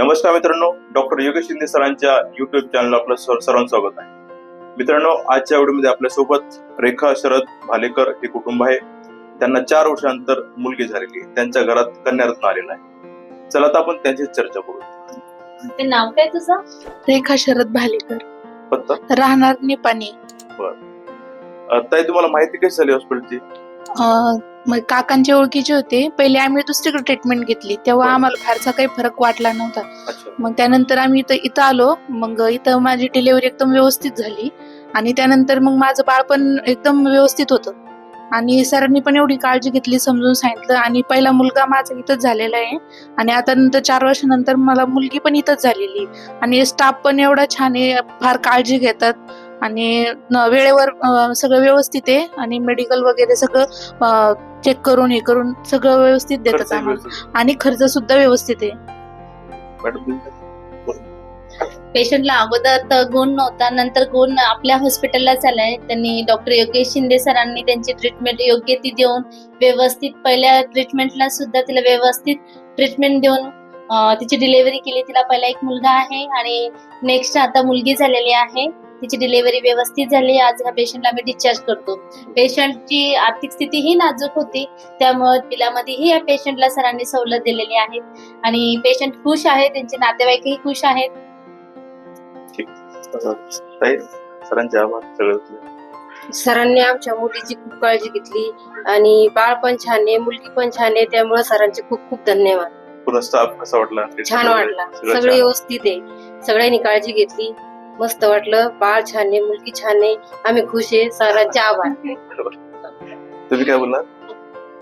नमस्कार मित्रांनो डॉक्टर योगेश शिंदे सरांच्या युट्यूब चॅनल आपलं सर सर्वांचं स्वागत आहे. मित्रांनो आजच्या व्हिडिओमध्ये आपल्यासोबत रेखा शरद भालेकर हे कुटुंब आहे. त्यांना चार वर्षानंतर मुलगी झालेली आहे. त्यांच्या घरात कन्यारत्न आलेला आहे. चला आता आपण त्यांची चर्चा करू. ते नाव काय तुझं? रेखा शरद भालेकर. पत्ता? राहणार निपाणी अं, ताई तुम्हाला माहिती कशी झाली हॉस्पिटलची मग काकांचे ओळखीचे होते. पहिले आम्ही दुसरीकडे ट्रीटमेंट घेतली. तेव्हा. आम्हाला फारसा काही फरक वाटला नव्हता. मग त्यानंतर आम्ही इथं इथं आलो. मग इथं माझी डिलिव्हरी एकदम व्यवस्थित झाली. आणि त्यानंतर मग माझं बाळ पण एकदम व्यवस्थित होतं. आणि सरांनी पण एवढी काळजी घेतली समजून सांगितलं. आणि पहिला मुलगा माझा इथंच झालेला आहे. आणि आता नंतर चार वर्षानंतर मला मुलगी पण इथंच झालेली आणि स्टाफ पण एवढा छान आहे फार काळजी घेतात. आणि वेळेवर सगळं व्यवस्थित आहे आणि मेडिकल वगैरे सगळं चेक करून हे करून सगळं व्यवस्थित देतात आम्हाला. आणि खर्च सुद्धा व्यवस्थित आहे. पेशंटला अगोदर तर गुण नव्हता नंतर गुण आपल्या हॉस्पिटलला झालाय त्यांनी डॉक्टर योगेश शिंदे सरांनी त्यांची ट्रीटमेंट योग्य ती देऊन व्यवस्थित पहिल्या ट्रीटमेंटला सुद्धा तिला व्यवस्थित ट्रीटमेंट देऊन तिची डिलिव्हरी केली. तिला पहिला एक मुलगा आहे आणि नेक्स्ट आता मुलगी झालेली आहे. तिची डिलिव्हरी व्यवस्थित झाली. आज ह्या पेशंटला आम्ही डिस्चार्ज करतो. पेशंटची आर्थिक स्थिती ही नाजूक होती. त्यामुळे बिलामध्येही या पेशंटला सरांनी सवलत दिलेली आहे. आणि पेशंट खुश आहे त्यांचे नातेवाईकही खुश आहेत. सरांचे आभार. सरांनी आमच्या मुलीची खूप काळजी घेतली. आणि बाळ पण छान आहे. मुलगी पण छान आहे. त्यामुळे सरांचे खूप खूप धन्यवाद. पुन्हा स्टाफ कसा वाटला? छान वाटला. सगळं. व्यवस्थित आहे. सगळ्यांनी काळजी घेतली. मस्त वाटलं. बाळ छान आहे मुलगी छान आहे. आम्ही खुश आहे. सरांचे आभार. तुम्ही काय बोलला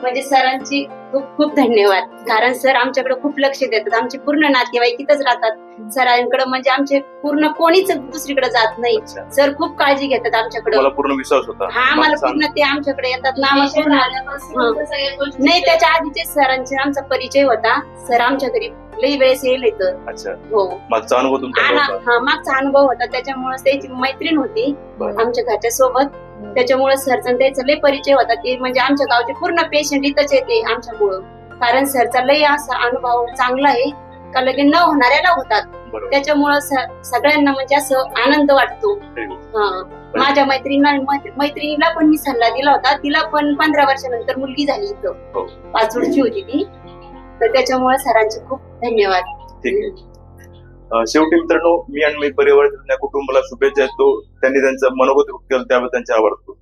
म्हणजे सरांची खूप खूप धन्यवाद. कारण सर आमच्याकडे खूप लक्ष देतात. आमचे पूर्ण नातेवाईक इथंच राहतात. सरांकडे म्हणजे आमचे पूर्ण कोणीच दुसरीकडे जात नाही. अच्छा. सर खूप काळजी घेतात आमच्याकडे. मला पूर्ण विश्वास होता? हा आम्हाला मला सांग- पूर्ण ते आमच्याकडे येतात. ना आम्हाला पूर्ण नाही नाही त्याच्या आधीचे सरांचे आमचा परिचय होता. सर आमच्या घरी लई वेळेस येईल इथं. अच्छा. हो. मागचा अनुभव तुमचा आणि होता हा मागचा अनुभव होता. त्याच्यामुळे त्याची मैत्रीण होती बरं. आमच्या घरच्या सोबत त्याच्यामुळे सरचा त्याचा लय परिचय होता. ते म्हणजे आमच्या गावचे पूर्ण पेशंट इथंच येते आमच्यामुळं. कारण सरचा लय असा अनुभव चांगला आहे. का लगे न होणाऱ्याला होतात. बरोबर. त्याच्यामुळं स- सगळ्यांना म्हणजे असं आनंद वाटतो. Very good. हा. माझ्या मैत्रिणीला मैत्रिणीला पण मी सल्ला दिला होता. तिला पण पंधरा वर्षानंतर मुलगी झाली हो. इथं. पाच वर्षी होती ती. तर त्याच्यामुळे सरांचे खूप धन्यवाद. ठीक आहे. शेवटी मित्रांनो मी आणि मी परिवार कुटुंबाला शुभेच्छा देतो. त्यांनी त्यांचं मनोगत केलं त्याबद्दल त्यांचे आवडतो